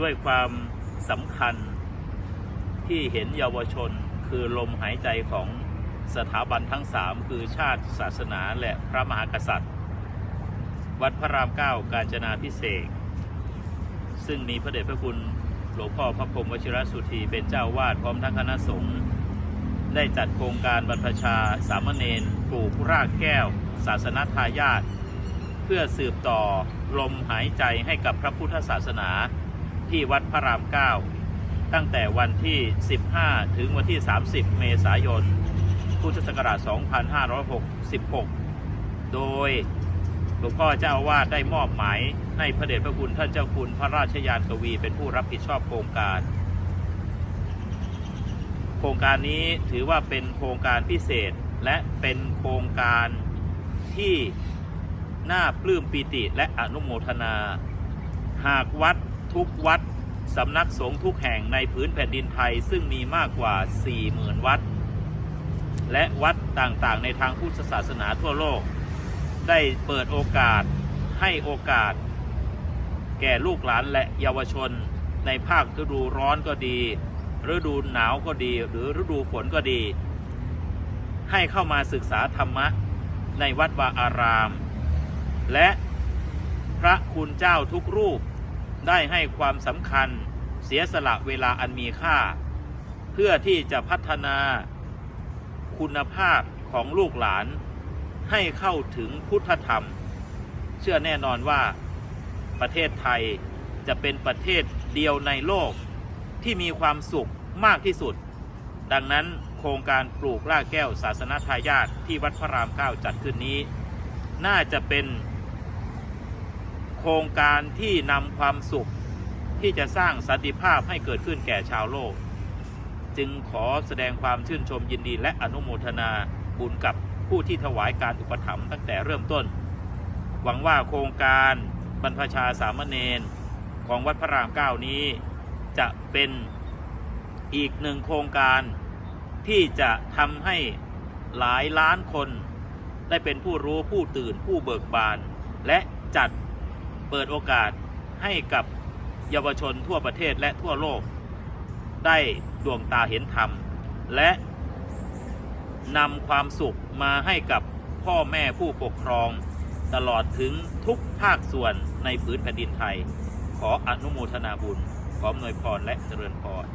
ด้วยความสำคัญที่เห็นเยาวชนคือลมหายใจของสถาบันทั้งสามคือชาติศาสนาและพระมหากษัตริย์ วัดพระรามเก้ากาญจนาพิเศษซึ่งมีพระเดชพระคุณหลวงพ่อพระพรมวชิรสุธีเป็นเจ้าวาดพร้อมทั้งคณะสงฆ์ได้จัดโครงการบรรพชาสามเณรปลูกรากแก้ว ศาสนทายาทเพื่อสืบต่อลมหายใจให้กับพระพุทธศาสนา ที่วัดพระรามเก้าตั้งแต่วันที่ 15 ถึงวันที่ 30 เมษายน พุทธศักราช 2566 โดยหลวงพ่อเจ้าอาวาสได้มอบหมายให้พระเดชพระคุณท่านเจ้าคุณพระราชยานกวีเป็นผู้รับผิดชอบโครงการ โครงการนี้ถือว่าเป็นโครงการพิเศษและเป็นโครงการที่น่าปลื้มปีติและอนุโมทนา หากวัด ทุกวัดสำนักสงฆ์ทุกแห่งในพื้นแผ่นดินไทยซึ่งมีมากกว่า 40,000 วัด และวัดต่างๆ ในทางพุทธศาสนาทั่วโลก ได้เปิดโอกาสให้โอกาส แก่ลูกหลานและเยาวชน ในภาคฤดูร้อนก็ดีฤดูหนาวก็ดี หรือฤดูฝนก็ดี ให้เข้ามาศึกษาธรรมะในวัดวาอาราม และพระคุณเจ้าทุกรูป ได้ให้ความสำคัญเสียสละเวลาอันมีค่า เพื่อที่จะพัฒนาคุณภาพของลูกหลาน ให้เข้าถึงพุทธธรรม เชื่อแน่นอนว่าประเทศไทยจะเป็นประเทศเดียวในโลกที่มีความสุขมากที่สุด ดังนั้นโครงการปลูกรากแก้วศาสนทายาทที่วัดพระรามเก้าจัดขึ้นนี้ น่าจะเป็น ครงการที่นำความสุขที่จะสร้างสันติภาพให้เกิดขึ้นแก่ชาวโลก จึงขอแสดงความชื่นชมยินดีและอนุโมทนาบุญกับผู้ที่ถวายการอุปถัมภ์ตั้งแต่เริ่มต้น หวังว่าโครงการบรรพชาสามเณรของวัดพระรามเก้านี้ จะเป็นอีกหนึ่งโครงการที่จะทำให้หลายล้านคน ได้เป็นผู้รู้ผู้ตื่นผู้เบิกบาน และจัด เปิดโอกาสให้กับเยาวชนทั่วประเทศและทั่วโลก ได้ดวงตาเห็นธรรม และนำความสุขมาให้กับพ่อแม่ผู้ปกครอง ตลอดถึงทุกภาคส่วนในพื้นแผ่นดินไทย ขออนุโมทนาบุญ ขออำนวยพรและเจริญพร